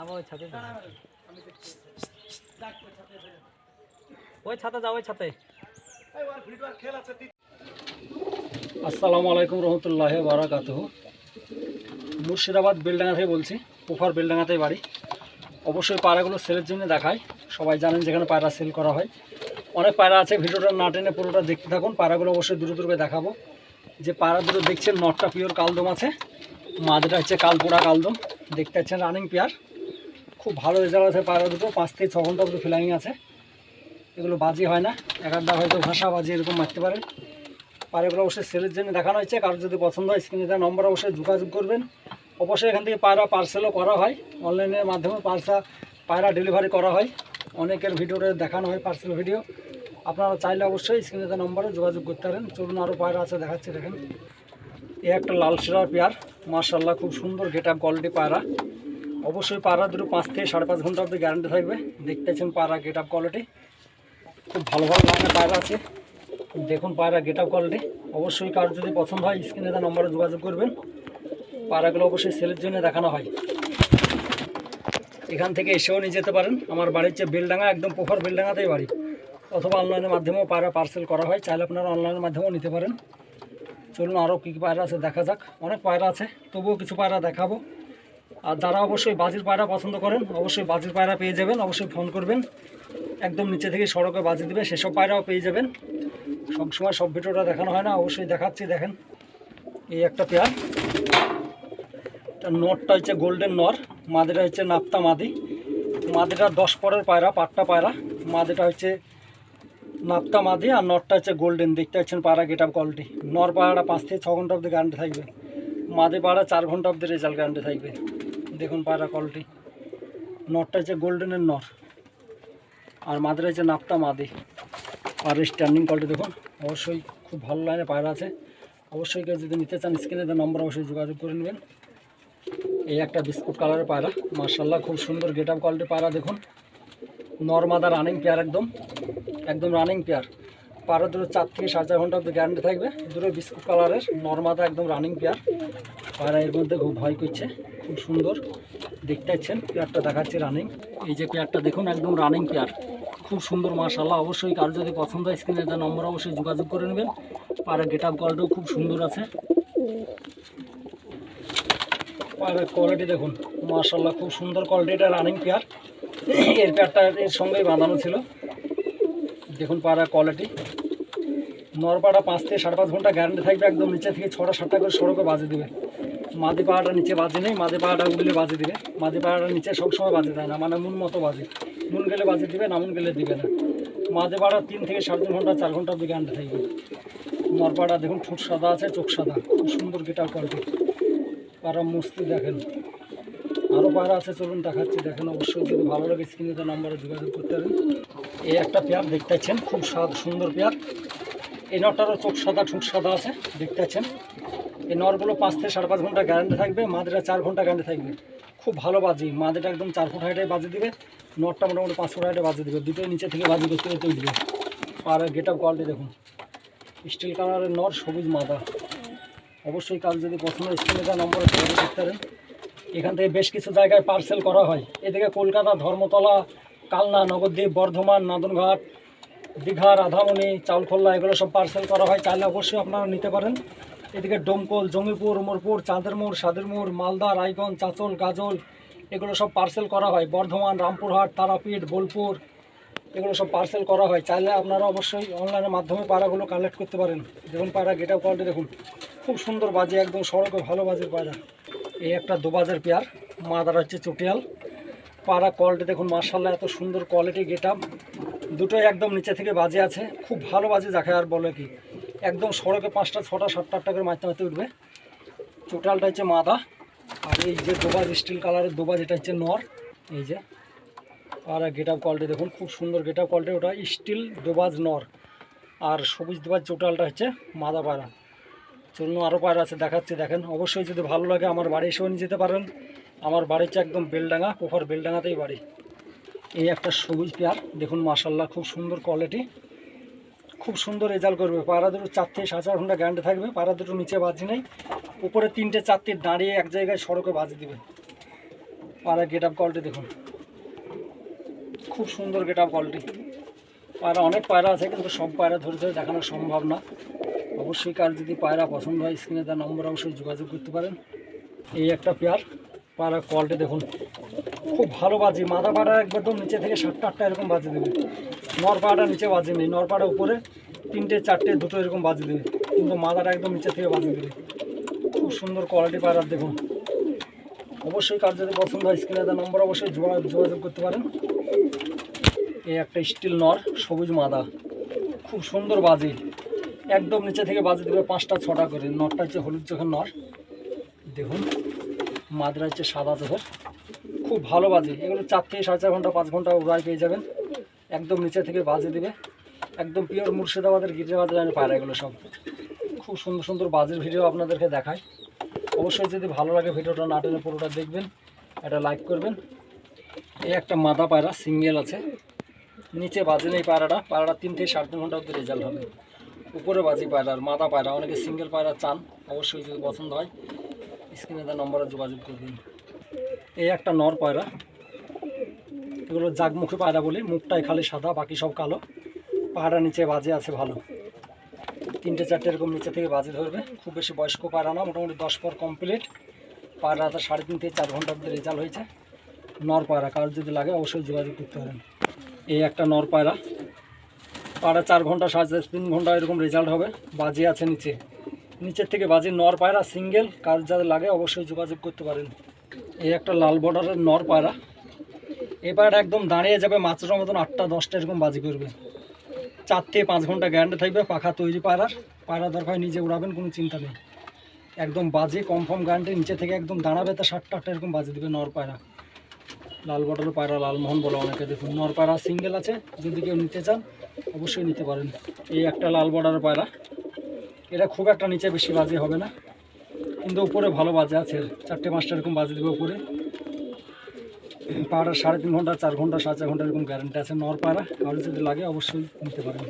আবার ওই ছাতে ওই ছাতে যাও, ওই ছাতে আসসালামু আলাইকুম রহমতুল্লাহ বারাকাত মুর্শিদাবাদ বেলডাঙ্গা থেকে বলছি পুফার বেলডাঙ্গাতেই বাড়ি। অবশ্যই পায়রাগুলো সেলের জন্য দেখায়। সবাই জানেন যেখানে পায়রা সেল করা হয়। অনেক পায়রা আছে, ভিডিওটা না টেনে পুরোটা দেখতে থাকুন। পায়রাগুলো অবশ্যই দূরে দূরে দেখাবো। যে পায়রা দুটো দেখছেন, নটটা পিওর কালদম আছে। মাঝটা হচ্ছে কালপোড়া কালদম। দেখতে পাচ্ছেন রানিং পেয়ার খুব ভালো রেজাল্ট আছে পায়রা দুটো পাঁচ থেকে ছ ঘণ্টা অব্দি ফিলাইং আছে। এগুলো বাজি হয় না। এক আধটা হয়তো ভাষা বাজি এরকম মারতে পারে পায়রাগুলো অবশ্যই সেলের জন্য দেখানো হয়েছে। কারোর যদি পছন্দ হয় স্ক্রিনে দেওয়া নম্বর অবশ্যই যোগাযোগ করবেন। অবশ্যই এখান থেকে পায়রা পার্সেলও করা হয়। অনলাইনের মাধ্যমে পার্সা পায়রা ডেলিভারি করা হয়। অনেকের ভিডিওতে দেখানো হয় পার্সেল ভিডিও আপনারা চাইলে অবশ্যই স্ক্রিনে দেওয়া নম্বরে যোগাযোগ করতে পারেন। চলুন আরও পায়রা আছে, দেখাচ্ছি দেখেন। এ একটা লাল শিরার পেয়ার। মার্শাল্লাহ খুব সুন্দর গেট আপ কোয়ালিটি পায়রা। অবশ্যই পায়রা দুটো পাঁচ থেকে সাড়ে পাঁচ ঘণ্টা অবধি গ্যারান্টি থাকবে। দেখতেছেন পায়রা গেট আপ কোয়ালিটি খুব ভালো ভালো লাইনের পায়রা আছে। দেখুন পায়রা গেট আপ কোয়ালিটি অবশ্যই কার যদি পছন্দ হয়, স্ক্রিনে তার নম্বরে যোগাযোগ করবেন। পায়রাগুলো অবশ্যই সেলের জন্য দেখানো হয়। এখান থেকে এসেও নিয়ে যেতে পারেন। আমার বাড়ির যে বেলডাঙ্গা, একদম পোফার বেলডাঙ্গাতেই বাড়ি। অথবা অনলাইনের মাধ্যমেও পায়রা পার্সেল করা হয়। চাইলে আপনারা অনলাইনের মাধ্যমেও নিতে পারেন। চলুন আরও কী কী পায়রা আছে দেখা যাক। অনেক পায়রা আছে। তবুও কিছু পায়রা দেখাবো। আর যারা অবশ্যই বাজির পায়রা পছন্দ করেন, অবশ্যই বাজির পায়রা পেয়ে যাবেন, অবশ্যই ফোন করবেন। একদম নিচে থেকে সড়কে বাজি দেবে, সেসব পায়রাও পেয়ে যাবেন। সবসময় সব ভিডিওটা দেখানো হয় না, অবশ্যই দেখাচ্ছি, দেখেন। এই একটা পেয়ার। নটটা হচ্ছে গোল্ডেন নর, মাদিটা হচ্ছে নাপ্তা মাদি। মাদিটা দশ পরের পায়রা পাট্টা পায়রা। মাদিটা হচ্ছে নাপ্তা মাদি আর নটটা হচ্ছে গোল্ডেন, দেখতে পাচ্ছেন পায়রা গেট আপ কোয়ালিটি। নর পায়রাটা পাঁচ থেকে ছ ঘণ্টা অবধি গ্যারান্টি থাকবে। মাদি পায়রা চার ঘণ্টা অবধি রেজাল্ট গ্যারান্টি থাকবে। দেখুন পায়রা কোয়ালিটি নটটা হচ্ছে গোল্ডেনের নর। আর মাদের হচ্ছে নাপ্তা মাদি। আর স্ট্যান্ডিং কোয়ালিটি দেখুন, অবশ্যই খুব ভালো লাইনে পায়রা আছে। অবশ্যই কেউ যদি নিতে চান স্ক্রিনে দেওয়া নম্বর অবশ্যই যোগাযোগ করে নেবেন। এই একটা বিস্কুট কালারের পায়রা। মার্শাল্লাহ খুব সুন্দর গেট আপ কোয়ালিটির পায়রা দেখুন। নর্মাদা রানিং পেয়ার একদম। একদম রানিং পেয়ার পায়রা দুটো চার থেকে সাড়ে চার ঘণ্টা অব্দি গ্যারান্টি থাকবে। দুটো বিস্কুট কালারের নর্মাদা একদম রানিং পেয়ার পায়রা এর মধ্যে খুব ভয় করছে, খুব সুন্দর। দেখতে পাচ্ছেন, পেয়ারটা দেখাচ্ছে রানিং এই যে পেয়ারটা দেখুন, একদম রানিং পেয়ার। খুব সুন্দর মার্শাল্লাহ অবশ্যই কারও যদি পছন্দ হয় স্ক্রিনে দেওয়া নম্বর অবশ্যই যোগাযোগ করে নেবেন। পায়রা গেট আপ কোয়ালিটিও খুব সুন্দর আছে। পায়রার কোয়ালিটি দেখুন মার্শাল্লাহ খুব সুন্দর কোয়ালিটি এটা রানিং পেয়ার। এর পেয়ারটা এর সঙ্গেই বাঁধানো ছিল। দেখুন পায়রার কোয়ালিটি নরপাড়া পাঁচ থেকে সাড়ে পাঁচ ঘণ্টা গ্যারান্টি থাকবে, একদম নিচে থেকে ছটা সাতটা করে সড়কে বাজে দেবে। মাদি পাহাড়টা নিচে বাজে নেই, মাদি পাহাড়টা উঠলে বাজে দিবে। মাদি পাহাড়টা নিচে সবসময় বাজে দেয় না মানে মন মতো বাজে। মন গেলে বাজে দিবে না মুন গেলে দিবে না। মাদি পাহাড়া তিন থেকে সাড়ে তিন ঘণ্টা, চার ঘণ্টা অব্দি গ্যারান্টি থাকবে। নরপাড়া দেখুন, ঠোঁট সাদা আছে, চোখ সাদা। খুব সুন্দর গেটার কোয়ালিটি পাড়া মস্তি দেখেন। আরও পায়রা আছে, চলুন দেখাচ্ছি, দেখেন অবশ্যই যদি ভালো লাগে স্ক্রিনে তো নম্বরে যোগাযোগ করতে পারেন। এই একটা পেয়ার দেখতে পাচ্ছেন, খুব স্বাদ, সুন্দর পেয়ার। এই নটারও চোখ সাদা, ঠোঁট সাদা আছে, দেখতে পাচ্ছেন। এই নরগুলো পাঁচ থেকে সাড়ে পাঁচ ঘণ্টা গ্যারান্টি থাকবে মাদিরা চার ঘণ্টা গ্যারান্টি থাকবে। খুব ভালো বাজি মাদিটা একদম চার ফুট হাইটে বাজি দিবে, নটটা মোটামুটি পাঁচ ফুট হাইটে বাজি দিবে, দুটোই নিচে থেকে বাজি করতে করতে উঠবে আর গেট আপ কোয়ালিটি দেখুন স্টিল কালারের নর, সবুজ মাদা। অবশ্যই কাল যদি পছন্দ স্ক্রিনে দেওয়া নম্বরে যোগাযোগ করতে পারেন। এখান থেকে বেশ কিছু জায়গায় পার্সেল করা হয়। এদিকে কলকাতা, ধর্মতলা, কালনা নগরদ্বীপ বর্ধমান, নাদনঘাট, দীঘা, রাধামণি চাউলখোল্লা এগুলো সব পার্সেল করা হয়। চাইলে অবশ্যই আপনারা নিতে পারেন। এদিকে ডোমকল জঙ্গিপুর উমরপুর চাঁদের মোড় সাদের মোড় মালদা, রায়গঞ্জ, চাঁচল, গাজল, এগুলো সব পার্সেল করা হয়। বর্ধমান, রামপুরহাট, তারাপীঠ, বোলপুর, এগুলো সব পার্সেল করা হয়। চাইলে আপনারা অবশ্যই অনলাইনের মাধ্যমে পায়রাগুলো কালেক্ট করতে পারেন। দেখুন পায়রা গেট আপ কোয়ালিটি দেখুন। খুব সুন্দর বাজে, একদম সড়কে ভালো বাজের পায়রা। এই একটা দুবাজের পেয়ার, মাদার হচ্ছে চটিয়াল। পায়রা কোয়ালিটি দেখুন মার্শাল্লাহ এত সুন্দর কোয়ালিটি গেট আপ দুটোই একদম নিচে থেকে বাজে আছে। খুব ভালো বাজে যাকে আর বলে কি। একদম সড়কে পাঁচটা, ছটা, সাতটা, আটটা করে মারতে মারতে উঠবে। চোটালটা হচ্ছে মাদা। আর এই যে দোবাজ স্টিল কালারের দোবাজ এটা হচ্ছে নর, এই যে। আর গেট আপ কোয়ালিটি দেখুন, খুব সুন্দর গেট আপ কোয়ালিটি ওটা স্টিল দোবাজ নর। আর সবুজ দোবাজ চোটালটা হচ্ছে মাদা পায়রা। চলুন আরও পায়রা আছে, দেখাচ্ছি, দেখেন। অবশ্যই যদি ভালো লাগে আমার বাড়ি এসেও নিয়ে যেতে পারেন। আমার বাড়ি হচ্ছে একদম বেলডাঙ্গা কোফার বেলডাঙ্গাতেই বাড়ি। এই একটা সবুজ পেয়ার, দেখুন মাসাল্লাহ খুব সুন্দর কোয়ালিটি খুব সুন্দর রেজাল্ট করবে। পায়রা দুটো চার থেকে সাড়ে চার ঘণ্টা গ্যারান্টি থাকবে পায়রা দুটো নিচে বাজি নেই। উপরে তিনটে চারটে দাঁড়িয়ে এক জায়গায় সড়কে বাজি দিবে। পায়রা গেট আপ কোয়ালিটি দেখুন। খুব সুন্দর গেট আপ কোয়ালিটি পায়রা অনেক পায়রা আছে, কিন্তু সব পায়রা ধরে ধরে দেখানো সম্ভব না। অবশ্যই কার যদি পায়রা পছন্দ হয় স্ক্রিনে তার নম্বর অবশ্যই যোগাযোগ করতে পারেন। এই একটা পেয়ার পায়রা কোয়ালিটি দেখুন। খুব ভালো বাজি, মাথা পাড়া একদম নিচে থেকে সাতটা, আটটা এরকম বাজি দেবে। নর পাড়াটা নিচে বাজি নেই, নর পাড়া উপরে তিনটে, চারটে, দুটো এরকম বাজি দেবে। কিন্তু মাথাটা একদম নিচে থেকে বাজি দেবে। খুব সুন্দর কোয়ালিটি পায়রার দেখুন। অবশ্যই কার যদি পছন্দ হয়, স্ক্রিনে তার নম্বর অবশ্যই যোগা- যোগাযোগ করতে পারেন। এই একটা স্টিল নর, সবুজ মাদা। খুব সুন্দর বাজি। একদম নিচে থেকে বাজি দেবে পাঁচটা, ছটা করে। নরটা হচ্ছে হলুদ চোখের নর। দেখুন, মাদরা হচ্ছে সাদা চোখের। খুব ভালো বাজে। এগুলো চার থেকে সাড়ে চার ঘণ্টা, পাঁচ ঘণ্টা উড়াই পেয়ে যাবেন। একদম নিচে থেকে বাজে দেবে। একদম পিওর মুর্শিদাবাদের গিরিবাজার লাইনে পায়রা এগুলো সব। খুব সুন্দর সুন্দর বাজির ভিডিও আপনাদেরকে দেখায় অবশ্যই যদি ভালো লাগে ভিডিওটা না টেনে পুরোটা দেখবেন, একটা লাইক করবেন। এই একটা মাদা পায়রা সিঙ্গেল আছে। নিচে বাজে নেই পায়রাটা। পায়রাটা তিন থেকে সাড়ে তিন ঘণ্টা অব্দি রেজাল্ট হবে। উপরে বাজি পায়রার মাদা পায়রা। অনেকে সিঙ্গেল পায়রা চান, অবশ্যই যদি পছন্দ হয় স্ক্রিনে তার নম্বরে যোগাযোগ করবেন। এই একটা নর পায়রা। এগুলো জাগমুখী পায়রা বলি, মুখটাই খালি সাদা, বাকি সব কালো। পায়রা নিচে বাজে আছে ভালো। তিনটে চারটে এরকম নিচে থেকে বাজে ধরবে। খুব বেশি বয়স্ক পায়রা না, মোটামুটি দশ পর কমপ্লিট পায়রাটা সাড়ে তিন থেকে চার ঘণ্টার মধ্যে রেজাল্ট হয়েছে। নর পায়রা, কারোর যদি লাগে অবশ্যই যোগাযোগ করতে পারেন। এই একটা নর পায়রা। পায়রা চার ঘণ্টা সাড়ে তিন ঘণ্টা এরকম রেজাল্ট হবে। বাজে আছে নিচে। নিচের থেকে বাজে নর পায়রা সিঙ্গেল কার যাদের লাগে অবশ্যই যোগাযোগ করতে পারেন। এই একটা লাল বর্ডারের নর পায়রা। এই পায়রাটা একদম দাঁড়িয়ে যাবে মাছের মতন আটটা, দশটা এরকম বাজি করবে। চার থেকে পাঁচ ঘণ্টা গ্যারান্টি থাকবে পাখা তৈরি পায়রার। পায়রা দরকার নিজে উড়াবেন, কোনো চিন্তা নেই। একদম বাজে কনফার্ম গ্যারান্টি নিচে থেকে একদম দাঁড়াবে, তা সাতটা আটটা এরকম বাজি দেবে নর পায়রা। লাল বটল পায়রা লালমোহন বলে অনেকে দেখুন। নর পায়রা সিঙ্গেল আছে, যদি কেউ নিতে চান, অবশ্যই নিতে পারেন। এই একটা লাল বর্ডারের পায়রা। এটা খুব একটা নিচে বেশি বাজি হবে না। কিন্তু উপরে ভালো বাজে আছে। চারটে পাঁচটা এরকম বাজে দেবে উপরে। পাড়া সাড়ে তিন ঘণ্টা, চার ঘণ্টা, সাড়ে চার ঘণ্টা এরকম গ্যারেন্টি আছে। নর পাড়া কারও যদি লাগে অবশ্যই নিতে পারেন।